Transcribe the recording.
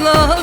Asla